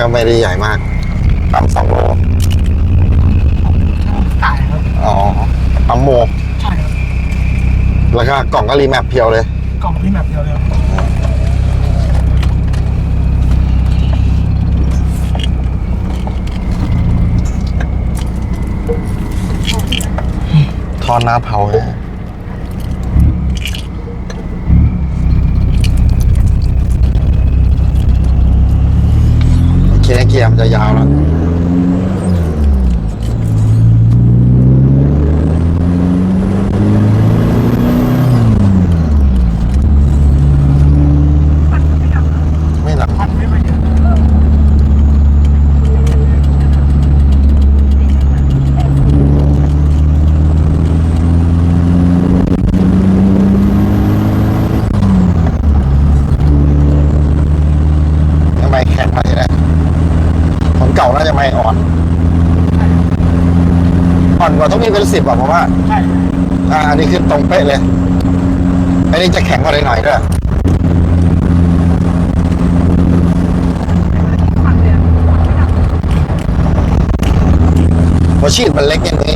ก็ไม่ได้ใหญ่มากปั๊มสองโลตายครับ อ๋อปั๊มโม ใช่ครับแล้วก็กล่องก็รีแมปเพียวเลย กล่องพี่แบบเดียวเลยครับทอนน้ำเผาเลยโอเค เกียร์มันจะยาวแล้ว ไม่หลัง พันไม่ไปเยอะ ทำไมแข็งมาทีนะของเก่าน่าจะไม่อ่อน อ่อนกว่าต้องมีเป็นสิบอะผมว่าใช่อ่าอันนี้คือตรงเป๊ะเลย อันนี้จะแข็งกว่าหน่อยๆด้วยหัวฉีดมันเล็กอย่างนี้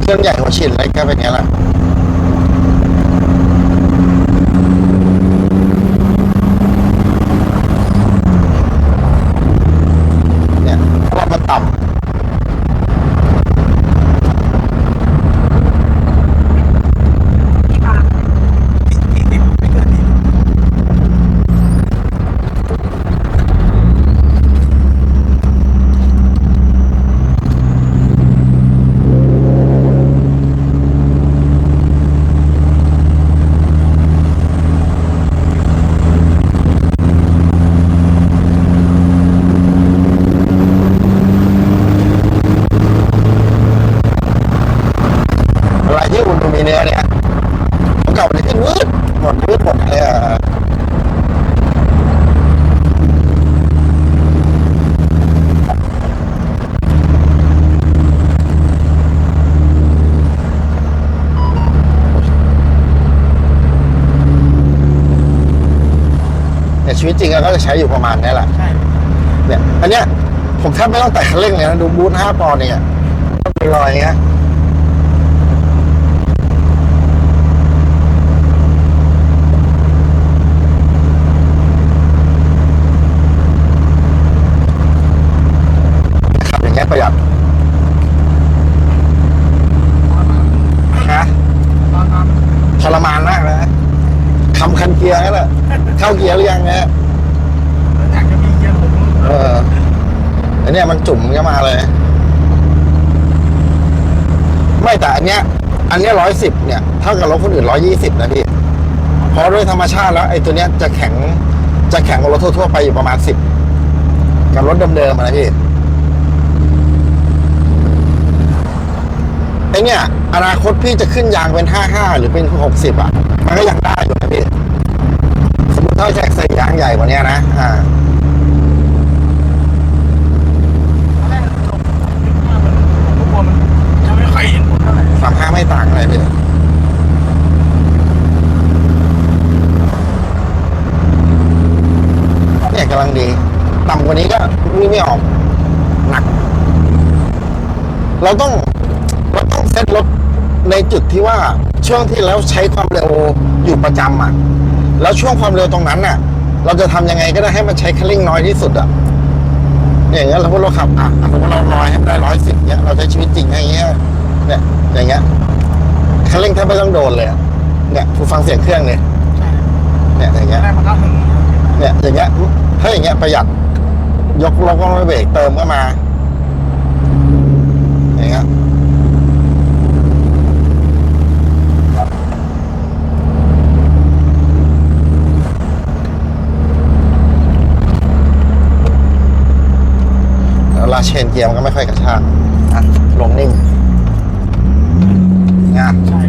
เครื่องใหญ่หัวฉีดเล็กก็เป็นอย่างนี้แหละ เนี่ยเพราะว่ามันต่ำ ยี่สิบไม่เกินนี้ อะไรที่อุ่นมี เนื้อเนี่ยของเก่าเนี่ยขึ้นวืดหมดวืดหมดเลยอะเนี่ยชีวิตจริงเราก็จะใช้อยู่ประมาณนี้แหละใช่เนี่ยอันเนี้ยผมแทบไม่ต้องแตะคันเร่งเลยนะดูบูทห้าปอนด์เนี่ยก็เป็นรอยอย่างเงี้ยขับอย่างเงี้ยประหยัดฮะ ตอนนั้น ทรมานมากเลยนะคำคันเกียร์นั่นแหละเข้าเกียร์หรือยังเนี่ยอยากจะมีเกียร์ผมเอออันเนี้ยมันจุ่มเข้ามาเลย ไม่แต่อันเนี้ย อันเนี้ร้อยสิบเนี่ยเท่ากับรถคนอื่นร้อยี่สิบนะพี่เพราะด้วยธรรมชาติแล้วไอ้ตัวเนี้ยจะแข็งจะแข็งกว่ารถทั่วๆไปอยู่ประมาณสิบกับรถเดิมๆอะนะพี่ไอเนี้ยอนาคตพี่จะขึ้นยางเป็นห้าห้าหรือเป็นหกสิบอะ มันก็ยังได้อยู่นะพี่สมมติ ถ้าแจกใส่ยางใหญ่กว่านี้นะ อ่าตอนแรกมันลงนึกว่ามันผมก็กลัวมันจะไม่ค่อยเห็นผลเท่าไหร่สามห้าไม่ต่างอะไรพี่เนี่ยกำลังดี ต่ำกว่านี้ก็วิ่งไม่ออกหนัก เราต้องเราต้องเซตรถในจุดที่ว่าช่วงที่แล้วใช้ความเร็วอยู่ประจำอะ แล้วช่วงความเร็วตรงนั้นน่ะ เราจะทำยังไงก็ได้ให้มันใช้คันเร่งน้อยที่สุดอะเนี่ยอย่างเงี้ยเราพูดเราขับอะสมมติเราลอยให้ได้ร้อยสิบเนี้ยเราใช้ชีวิตจริงอย่างเงี้ยเนี่ยอย่างเงี้ยคันเร่งแทบไม่ต้องโดนเลยเนี่ยผู้ฟังเสียงเครื่องเลยใช่เนี่ยอย่างเงี้ยเนี่ยอย่างเงี้ยถ้าอย่างเงี้ยประหยัดยกลงก็ไม่เบรกเติมก็มา อย่างเงี้ยแล้วลาเชนเกียร์มันก็ไม่ค่อยกระชากอะลงนิ่งงาใช่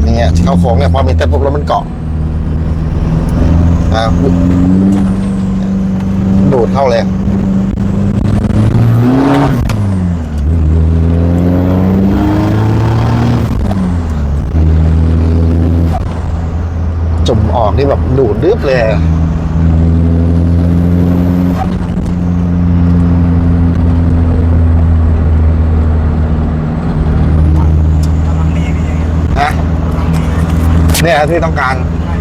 อย่างเงี้ยเข้าโค้งเนี่ยพอมีเต็มปุ๊บแล้วมันเกาะอ่าดูดเข้าเลยจุ่มออกนี่แบบดูดดึบเลย กำลังดีพี่อย่างเงี้ย นะ กำลังดี เนี่ยที่ต้องการใช่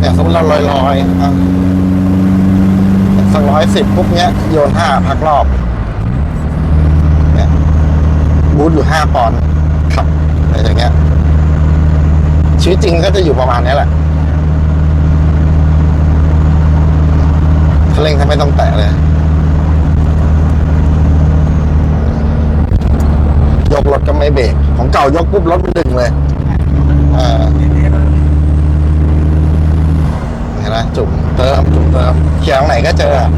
เนี่ยสมมติเราลอยลอยๆอะสักร้อยสิบปุ๊บเนี้ยโยนห้าพักรอบเนี่ยบูทอยู่ห้าปอนด์ครับอะไรอย่างเงี้ยชีวิตจริงก็จะอยู่ประมาณนี้แหละคันเร่งถ้าไม่ต้องแตะเลยยกรถก็ไม่เบรกของเก่ายกปุ๊บรถมันดึงเลย เออเห็นไหมจุ่มเติมจุ่มเติมเขียงไหนก็เจออะ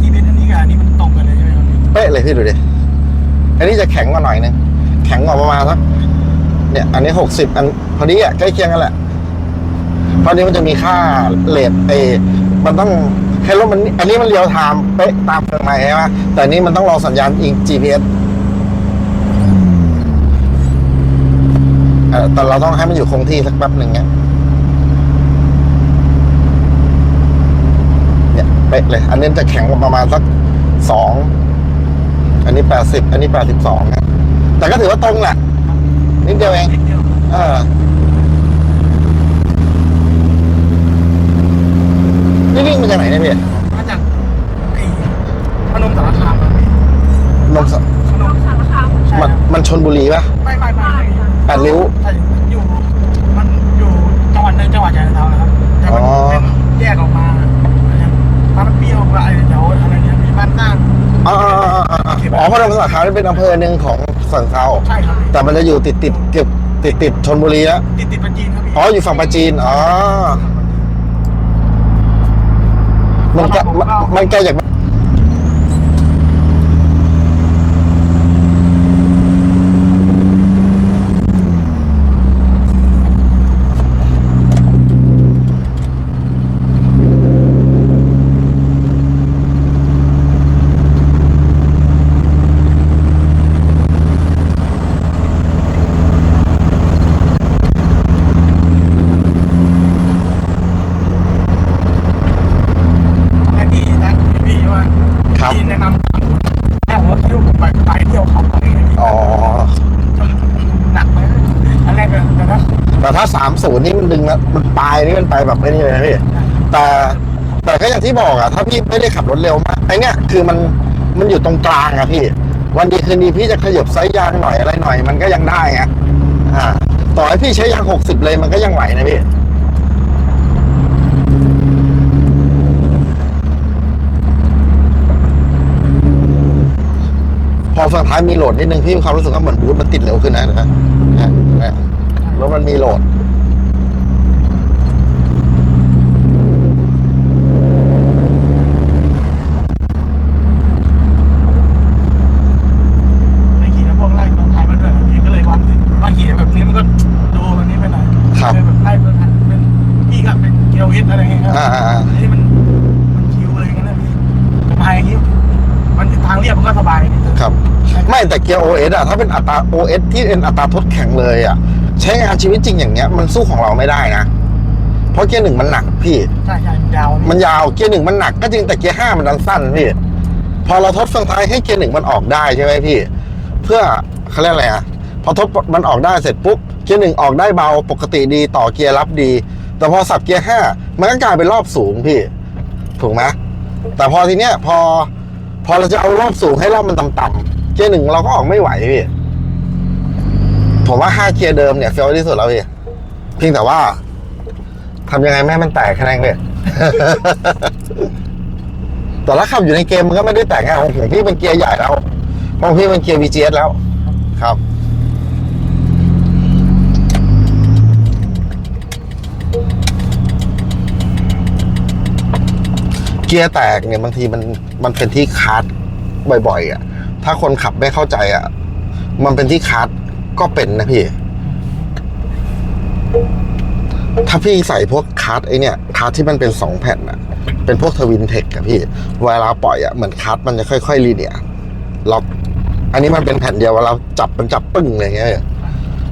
ทีเป็นอันนี้กับอันนี้มันตรงกันเลยใช่ไหมครับพี่ เลยพี่ดูดิ อันนี้จะแข็งกว่าหน่อยนึง แข็งกว่าประมาณสักเนี่ย อันนี้หกสิบอันพอดีอะใกล้เคียงกันแหละเพราะนี้มันจะมีค่าเลทเอ มันต้องแค่รถมัน อันนี้มันเรียวไทม์เป๊ะตามเฟืองไม้ใช่ไหมแต่อันนี้มันต้องรอสัญญาณอิง GPS เออแต่เราต้องให้มันอยู่คงที่สักแป๊บหนึ่งเนี้ยเนี่ยเป๊ะเลย อันนี้จะแข็งประมาณสักสอง อันนี้แปดสิบอันนี้แปดสิบสองนะแต่ก็ถือว่าตรงแหละนิดเดียวเองนิดเดียวเออนี่วิ่งมาจากไหนเนี่ยพี่มาจากไอ้พนมสารคามครับพี่นมสพนมสารคามใช่มันครับมันชนบุรีปะไม่ไม่ไม่ไม่แปดริ้ว ใช่อยู่มันอยู่จังหวัดในจังหวัดชายนาทนะครับแต่มันอ๋อ เป็นแยกออกมาอย่างบ้านเปรี้ยวกับอะไรแถวอะไรเนี่ยมีบ้านสร้าง อ๋ออ๋ออ๋ออ๋ออ๋อเพราะนมสาขาเป็นอำเภอหนึ่งของสันเซาใช่ครับพี่แต่มันจะอยู่ติดติดเกือบติดติดชนบุรีแล้วติดติดปัจจีนครับพี่อ๋ออยู่ฝั่งปราจีนอ๋อมันใกล้มันมันใกล้จาก และที่นะ พี่ว่าครับที่แนะนำตามคนแค่หัวคิ้วผมไปไปเที่ยวเขาอะไรอย่างเงี้ยอ๋อ หนักไหมอันแรกเลยแต่นะแต่ถ้าสามศูนย์นี่มันดึงแล้วมันปลายนี่มันไปแบบไอ้นี่เลยนะพี่ แต่แต่ก็อย่างที่บอกอะถ้าพี่ไม่ได้ขับรถเร็วมากไอเนี้ยคือมันมันอยู่ตรงกลางอะพี่ วันดีคืนดีพี่จะขยับไซส์ยางหน่อยอะไรหน่อย มันก็ยังได้ไงอ่าต่อให้พี่ใช้ยางหกสิบเลยมันก็ยังไหวนะพี่ พอฝั่งท้ายมีโหลดนิดนึงพี่มีความรู้สึกว่าเหมือนบูทมันติดเร็วขึ้นนะนะนะนะรถมันมีโหลด ไอ้ขี่แล้วพวกไล่ตรงไทยมันด้วยพี่ก็เลยความบางขี่แบบนี้มันก็ดูแบบนี้ไปหน่อย ครับ เลยแบบไล่เพื่อนเป็นพี่ก็เป็นเกียวเอสอะไรอย่างเงี้ยครับ อ่าอ่าอ่า อันนี้มันมันคิวอะไรอย่างเงี้ยนะพี่สบายอย่างงี้มันทางเรียบมันก็สบายพี่ ครับ ไม่แต่เกียร์ OS อะถ้าเป็นอัตรา OS ที่เป็นอัตราทดแข็งเลยอะใช้งานชีวิตจริงอย่างเงี้ยมันสู้ของเราไม่ได้นะ เพราะเกียร์หนึ่งมันหนักพี่ ใช่ใช่มันยาวพี่มันยาวเกียร์หนึ่งมันหนักก็จริงแต่เกียร์ห้ามันดันสั้นพี่พอเราทดเฟืองท้ายให้เกียร์หนึ่งมันออกได้ใช่ไหมพี่ เพื่อเขาเรียกอะไรอะพอทดมันออกได้เสร็จปุ๊บเกียร์หนึ่งออกได้เบาปกติดีต่อเกียร์รับดี แต่พอสับเกียร์ห้ามันก็กลายเป็นรอบสูงพี่ถูกไหมแต่พอทีเนี้ยพอพอเราจะเอารอบสูงให้รอบมันต่ำๆ เกียร์หนึ่งเราก็ออกไม่ไหวพี่ผมว่าห้าเกียร์เดิมเนี่ยเฟลที่สุดแล้วพี่เพียงแต่ว่าทำยังไงไม่มันแตกแค่นั้นเองแต่ถ้าขับอยู่ในเกมมันก็ไม่ได้แตกไงของผมพี่เป็นเกียร์ใหญ่แล้วของพี่เป็นเกียร์ VGS แล้ว ครับเกียร์แตกเนี่ยบางทีมันมันเป็นที่คาร์ดบ่อยๆอะ ถ้าคนขับไม่เข้าใจอะ มันเป็นที่คาร์ดก็เป็นนะพี่ ถ้าพี่ใส่พวกคาร์ดไอเนี่ยคาร์ดที่มันเป็นสองแผ่นอะ เป็นพวกทวินเทคอะพี่ เวลาปล่อยอะเหมือนคาร์ดมันจะค่อยๆรีเนียร์ล็อกอันนี้มันเป็นแผ่นเดียวเวลาจับมันจับปึ้งอะไรเงี้ย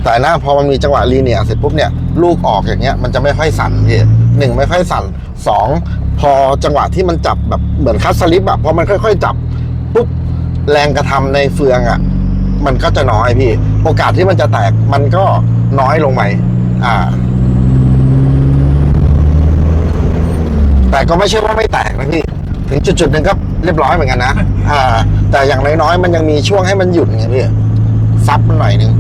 แต่หน้าพอมันมีจังหวะลีเนียเสร็จปุ๊บเนี่ยลูกออกอย่างเงี้ยมันจะไม่ค่อยสั่นพี่หนึ่งไม่ค่อยสั่นสองพอจังหวะที่มันจับแบบเหมือนคัสสลิปอะพอมันค่อย ๆ จับปุ๊บ แรงกระทำในเฟืองอะมันก็จะน้อยพี่ โอกาสที่มันจะแตกมันก็น้อยลงไปอ่า แต่ก็ไม่ใช่ว่าไม่แตกนะพี่ ถึงจุดๆหนึ่งก็เรียบร้อยเหมือนกันนะอ่า แต่อย่างน้อยๆมันยังมีช่วงให้มันหยุดไงพี่ซับมันหน่อยหนึง